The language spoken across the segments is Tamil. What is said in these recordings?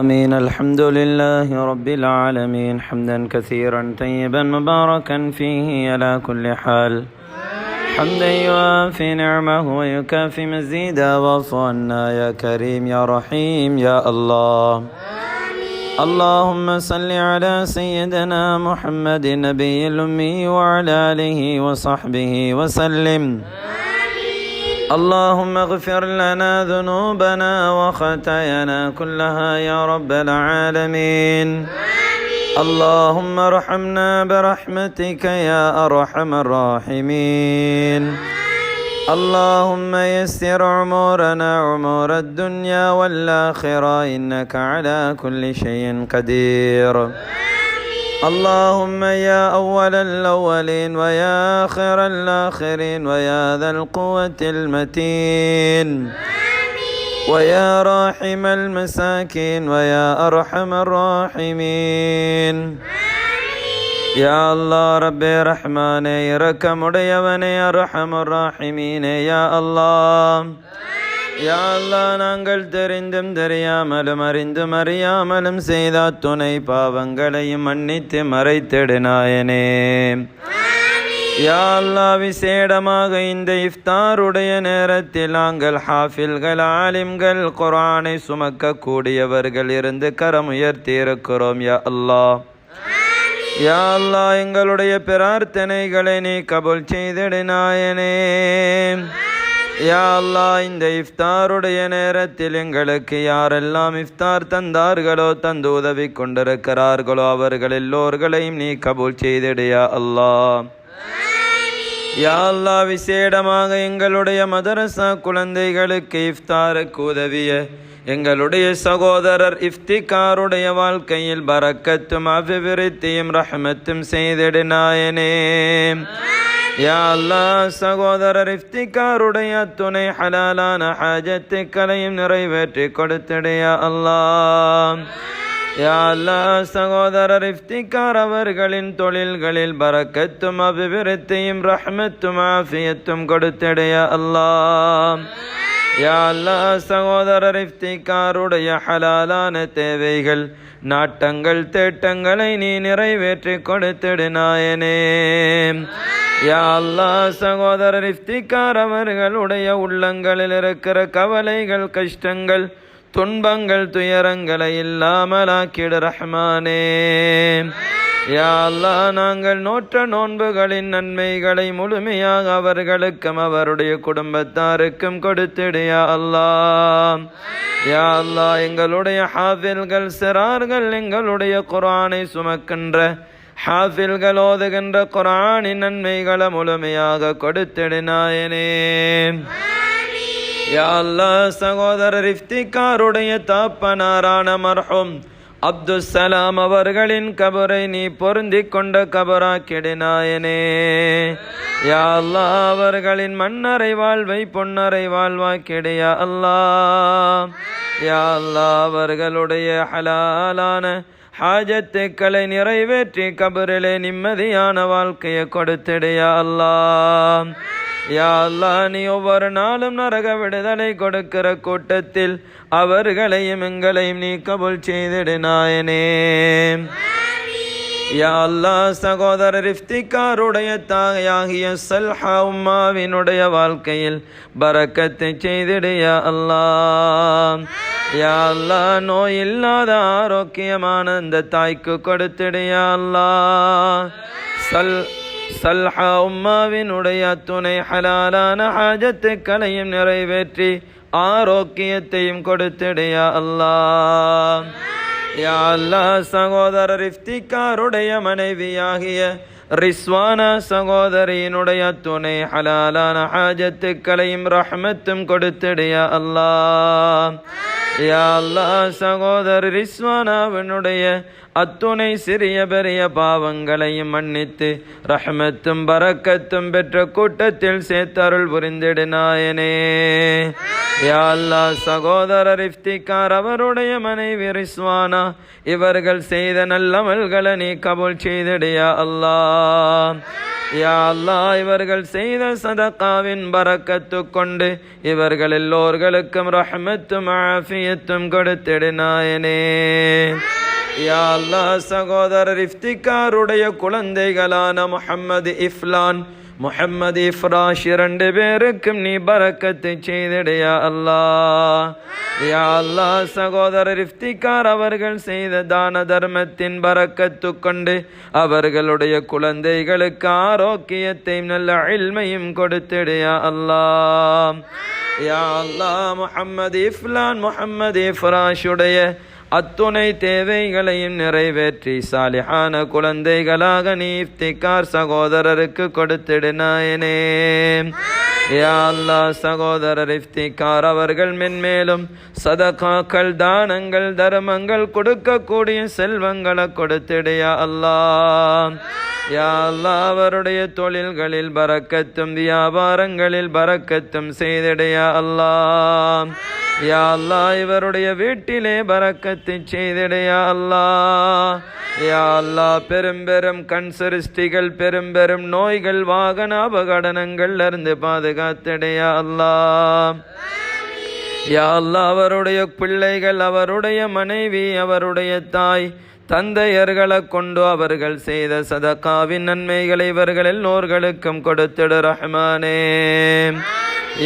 آمين. الحمد لله رب العالمين. حمدا كثيرا طيبا مباركا فيه على كل حال. حمدا يوافي نعمه ويكافي مزيدا وصلنا يا كريم يا رحيم يا الله. اللهم صل على سيدنا محمد النبي الأمي وعلى آله وصحبه وسلم. اللهم اغفر لنا ذنوبنا وخطايانا كلها يا رب العالمين. اللهم ارحمنا برحمتك يا أرحم الراحمين. اللهم يسر امورنا امور الدنيا والآخرة إنك على كل شيء قدير. اللهم يا أول الأولين ويا آخر الآخرين ويا ذا القوة المتين ويا راحم المساكين ويا أرحم الراحمين யா அல்லா ரப்பே ரஹ்மானே இரக்கமுடையவனே அர்ஹமர் ராஹிமீனே யா அல்லாஹ் யா அல்லாஹ் நாங்கள் தெரிந்தும் தெரியாமலும் அறிந்தும் அறியாமலும் செய்த துணை பாவங்களையும் மன்னித்து மறைத்திடு நாயனே யா அல்லாஹ் விசேடமாக இந்த இஃப்தாருடைய நேரத்தில் நாங்கள் ஹாஃபில்கள் ஆலிம்கள் குர்ஆனை சுமக்கக்கூடியவர்கள் இருந்து கரம் உயர்த்தி இருக்கிறோம் யா அல்லாஹ். யா அல்லாஹ் எங்களுடைய பிரார்த்தனைகளை நீ கபூல் செய்திடு நாயனே யா அல்லாஹ் இந்த இஃப்தாருடைய நேரத்தில் எங்களுக்கு யாரெல்லாம் இஃப்தார் தந்தார்களோ தந்து உதவி கொண்டிருக்கிறார்களோ அவர்கள் எல்லோர்களையும் நீ கபூல் செய்திடையா யா அல்லாஹ் யா அல்லாஹ் விசேடமாக எங்களுடைய மதரசா குழந்தைகளுக்கு இஃப்தாருக்கு உதவிய எங்களுடைய சகோதரர் இஃப்திகாருடைய வாழ்க்கையில் பரக்கத்தும் அபிவிருத்தியும் ரஹமத்தும் செய்திடு நாயனே யா அல்லாஹ் சகோதரர் இஃப்திகாருடைய துணை ஹலாலான ஹாஜத்துக்களையும் நிறைவேற்றி கொடுத்திடு யா அல்லாஹ் யா அல்லாஹ் சகோதரர் இஃப்திகார் அவர்களின் தொழில்களில் பரக்கத்தும் அபிவிருத்தியும் ரஹ்மத்தும் ஆஃபியத்தும் கொடுத்திடு யா அல்லாஹ். யா அல்லாஹ் சகோதரர் இஃப்திகாருடைய ஹலாலான தேவைகள் நாட்டங்கள் தேட்டங்களை நீ நிறைவேற்றி கொடுத்திடு நாயனே. யா அல்லாஹ் சகோதரர் இஃப்திகார் அவர்களுடைய உள்ளங்களில் இருக்கிற கவலைகள் கஷ்டங்கள் துன்பங்கள் துயரங்களை இல்லாமலாக்கிடு ரஹ்மானே. யாழ்லா நாங்கள் நோற்ற நோன்புகளின் நன்மைகளை முழுமையாக அவர்களுக்கும் அவருடைய குடும்பத்தாருக்கும் கொடுத்திடு யா அல்லாஹ் யா எங்களுடைய ஹாஃபில்கள் சிறார்கள் எங்களுடைய குரானை சுமக்கின்ற ஹாஃபில்கள் ஓதுகின்ற குரானின் நன்மைகளை முழுமையாக கொடுத்திடு நாயனே யா அல்லாஹ் சகோதரர் இஃப்திகாருடைய தாப்பனாரான மர்ஹூம் அப்துசலாம் அவர்களின் கபரை நீ பொருந்தி கொண்ட கபராக்கிடு நாயனே யா அல்லா அவர்களின் மன்னரை வாழ்வை பொன்னரை வாழ்வாக்கிடு யா அல்லாஹ். யா அல்லா அவர்களுடைய ஹலாலான ஹாஜத்துக்களை நிறைவேற்றி கபரிலே நிம்மதியான வாழ்க்கையை கொடுத்திடையா அல்லா அல்லாஹ் யா அல்லாஹ் நீ ஒவ்வொரு நாளும் நரக விடுதலை கொடுக்கிற கூட்டத்தில் அவர்களையும் எங்களையும் நீ கபுல் செய்திடு நாயனே. யா அல்லாஹ் சகோதரர் இஃப்திகாருடைய தாயாகிய சல்ஹா உம்மாவினுடைய வாழ்க்கையில் பரக்கத்தை செய்திடு யா அல்லாஹ். யா அல்லாஹ் நோய் இல்லாத ஆரோக்கியமான அந்த தாய்க்கு கொடுத்திடு யா அல்லாஹ். சல் சல்ஹா உம்மாவினுடைய துணை ஹலாலான ஹாஜத்துக்களையும் நிறைவேற்றி ஆரோக்கியத்தையும் கொடுத்திடு யா அல்லாஹ். யா அல்லாஹ் சகோதரர் இஃப்திகாருடைய மனைவியாகிய ரிஸ்வானா சகோதரியினுடைய துணை ஹலாலான ஹாஜத்துக்களையும் ரஹ்மத்தும் கொடுத்திடு யா அல்லாஹ். யா அல்லா சகோதரர் ரிஸ்வானாவினுடைய அத்துணை சிறிய பெரிய பாவங்களையும் மன்னித்து ரஹ்மத்தும் பரக்கத்தும் பெற்ற கூட்டத்தில் சேர்த்தருள் புரிந்திடு நாயனே யா அல்லாஹ் சகோதரர் இஃப்திகார் அவருடைய மனைவி ரிஸ்வானா இவர்கள் செய்த நல்லமல்களை நீ கபூல் செய்திடு யா அல்லாஹ். யா அல்லாஹ் இவர்கள் செய்த சதகாவின் பரக்கத்து கொண்டு இவர்கள் எல்லோர்களுக்கும் ரஹமத்தும் ஆஃபியத்தும் கொடுத்திடு நாயனே யா அல்லாஹ் சகோதரர் இஃப்திகாருடைய குழந்தைகளான முஹம்மது இஃப்லான் முஹம்மது இஃப்ராஷ் இரண்டு பேருக்கும் நீ பரக்கத்தை செய்திடையா அல்லாஹ். யா அல்லாஹ் சகோதரர் இஃப்திகார் அவர்கள் செய்த தான தர்மத்தின் பறக்கத்து கொண்டு அவர்களுடைய குழந்தைகளுக்கு ஆரோக்கியத்தையும் நல்ல இல்மையும் கொடுத்திடையா அல்லாஹ். யா அல்லாஹ் முஹம்மது இஃப்லான் முஹம்மது இஃப்ராஷுடைய அத்துணை தேவைகளையும் நிறைவேற்றி சாலிஹான குழந்தைகளாக நீ இஃப்திகார் சகோதரருக்கு கொடுத்திடு நாயனே யா அல்லாஹ் சகோதரர் இஃப்திகார் அவர்கள் மென்மேலும் சதகாக்கள் தானங்கள் தர்மங்கள் கொடுக்கக்கூடிய செல்வங்களை கொடுத்திடு யா யாழ்லா அவருடைய தொழில்களில் பறக்கத்தும் வியாபாரங்களில் பறக்கத்தும் செய்திடையா அல்லா யாழ்லா இவருடைய வீட்டிலே பறக்கத்தை செய்திடையா அல்லா யாழ்லா அல்லாஹ் பெரும் பெரும் கண் சிருஷ்டிகள் பெரும் பெரும் நோய்கள் வாகன அபகடனங்கள்ல இருந்து பாதுகாத்திடையா அல்லா யாழ்லா அவருடைய பிள்ளைகள் அவருடைய மனைவி அவருடைய தாய் தந்தையர்களை கொண்டு அவர்கள் செய்த சதக்காவின் நன்மைகளை இவர்கள் எல்லோர்களுக்கும் கொடுத்திடு ரஹ்மானே.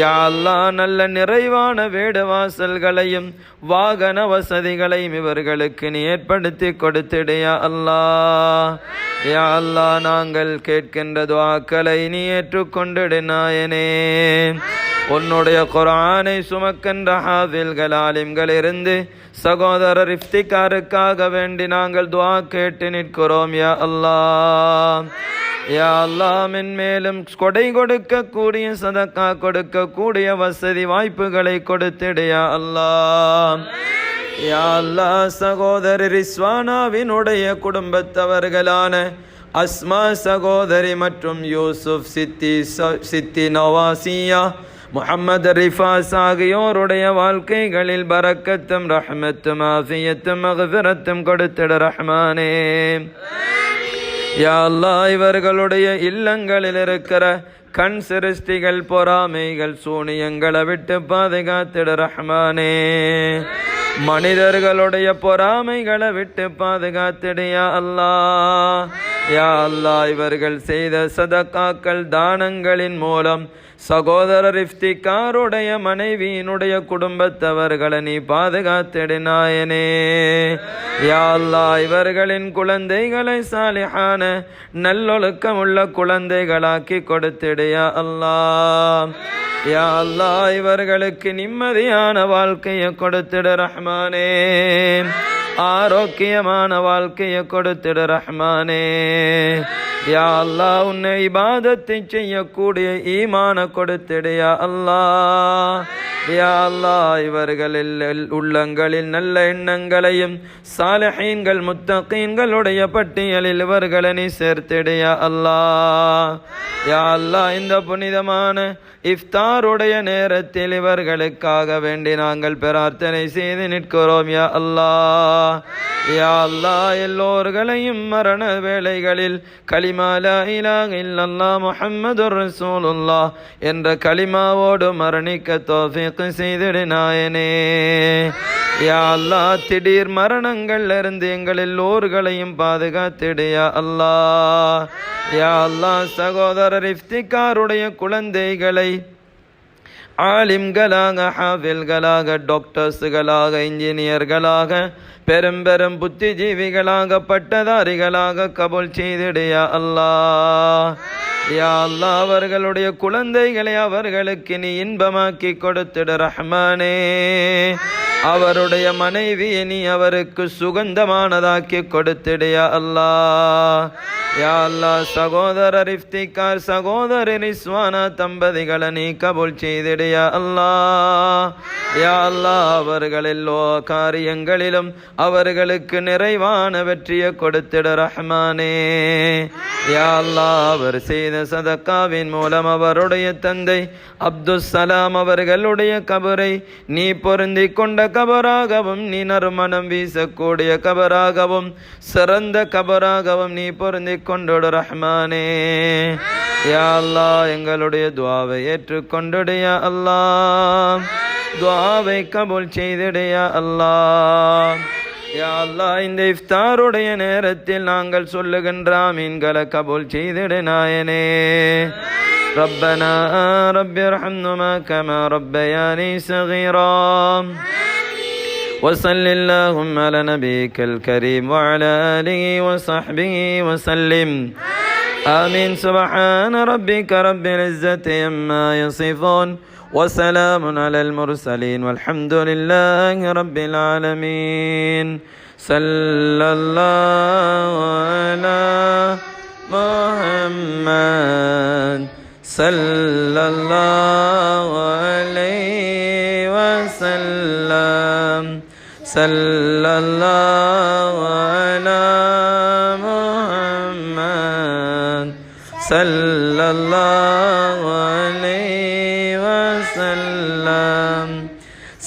யாழ்லா நல்ல நிறைவான வீடு வாசல்களையும் வாகன வசதிகளையும் இவர்களுக்கு நீ ஏற்படுத்தி கொடுத்திடு யா அல்லாஹ். நாங்கள் கேட்கின்ற துவாக்களை நீ ஏற்றுக்கொண்டிடு நாயனே. உன்னுடைய குரானை சுமக்கின்ற ஹாதில்கள் ஆலிம்கள் இருந்து சகோதரர் இஃப்திகாருக்காக வேண்டி நாங்கள் துவா கேட்டு நிற்கிறோம் யா அல்லாஹ். யா அல்லாஹ் கொடை கொடுக்கக்கூடிய சதக்கா கொடுக்கக்கூடிய வசதி வாய்ப்புகளை கொடுத்திடு யா அல்லாஹ். யா அல்லாஹ் சகோதரர் இஸ்வானாவினுடைய குடும்பத்தவர்களான அஸ்மா சகோதரி மற்றும் யூசுப் சித்தி ச- சித்தி நவாசியா முஹம்மது ரிஃபாஸ் ஆகியோருடைய வாழ்க்கைகளில் பரக்கத்தும் ரஹ்மத்தும் ஆஃபியத்தும் மகஃபிரத்தும் கொடுத்திட ரஹ்மானே. யா அல்லாஹ் இவர்களுடைய இல்லங்களில் இருக்கிற கண் சிருஷ்டிகள் பொறாமைகள் சூனியங்களை விட்டு பாதுகாத்திட ரஹ்மானே. மனிதர்களுடைய பொறாமைகளை விட்டு பாதுகாத்திடையா அல்லாஹ் யா அல்லா இவர்கள் செய்த சதக்காக்கள் தானங்களின் மூலம் சகோதரர் இஃப்திகாருடைய மனைவியினுடைய குடும்பத்தவர்களை நீ பாதுகாத்திடினாயனே. யா அல்லா இவர்களின் குழந்தைகளை சாலிஹான நல்லொழுக்கமுள்ள குழந்தைகளாக்கி கொடுத்திடையா அல்லா. அல்லாஹ் யா அல்லா இவர்களுக்கு நிம்மதியான வாழ்க்கையை கொடுத்திடு ரஹ்மானே. ஆரோக்கியமான வாழ்க்கையை கொடுத்துடு ரஹ்மானே. யா அல்லா உன்னை இபாதத்தை செய்யக்கூடிய ஈமான கொடுத்திடு யா அல்லாஹ். யா அல்லா இவர்களில் உள்ளங்களில் நல்ல எண்ணங்களையும் சாலஹீன்கள் முத்தகீன்களுடைய பட்டியலில் இவர்களை நீ சேர்த்திடு யா அல்லாஹ். யா அல்லா இந்த புனிதமான இஃப்தாருடைய நேரத்தில் இவர்களுக்காக வேண்டி நாங்கள் பிரார்த்தனை செய்து நிற்கிறோம் யா அல்லா யா அல்லா எல்லோர்களையும் மரண வேளைகளில் களி கலிமா லா இலாஹ இல்லல்லாஹ் முஹம்மதுர் ரசூலுல்லாஹ் என்ற கலிமாவோடு மரணிக்க தௌஃபீக் செய்திடு நாயனே யா அல்லா திடீர் மரணங்கள்ல இருந்து எங்கள் எல்லோர்களையும் பாதுகாத்திடு யா அல்லாஹ் யா அல்லா சகோதரர் இஃப்திகாருடைய குழந்தைகளை ஆலிம்களாக ஹாஃபில்களாக டாக்டர்ஸுகளாக இன்ஜினியர்களாக பெரும் பெரும் புத்திஜீவிகளாக பட்டதாரிகளாக கபுல் செய்திடையா அல்லாஹ். யா அல்லாஹ் அவர்களுடைய குழந்தைகளை அவர்களுக்கு நீ இன்பமாக்கி கொடுத்திடு ரஹ்மானே. அவருடைய மனைவியை நீ அவருக்கு சுகந்தமானதாக்கி கொடுத்திடையா அல்லா அல்லாஹ். யா அல்லா சகோதரர் இஃப்திகார் சகோதரர் இஸ்வானா தம்பதிகளை நீ கபுல் செய்திடு யா அல்லா யா அல்லா அவர்கள் எல்லோ காரியங்களிலும் அவர்களுக்கு நிறைவான வெற்றியை கொடுத்திட ரஹ்மானே. யா அல்லா அவர் செய்த சதக்காவின் மூலம் அவருடைய தந்தை அப்துல் சலாம் அவர்களுடைய கபரை நீ பொருந்தி கொண்ட கபராகவும் நீ நறுமணம் வீசக்கூடிய கபராகவும் சிறந்த கபராகவும் நீ பொருந்தி கொண்டோடு ரஹ்மானே. யா அல்லா எங்களுடைய துவாவை ஏற்றுக்கொண்டுடைய அல்லாஹ் துவாவை கபூல் செய்திடைய அல்லாஹ் யா அல்லாஹ் இந்த இஃப்தாருடைய நேரத்தில் நாங்கள் சொல்லுகின்ற மீன்களை கபூல் செய்திடு நாயனே ربنا رب ارحمهما كما ربياني صغيرا وصل اللهم على نبيك الكريم وعلى آله وصحبه وسلم آمين سبحان ربك رب العزة عما يصفون وسلام على المرسلين والحمد لله رب العالمين. صلى الله على محمد صلى الله عليه وسلم. صلى الله على محمد صلى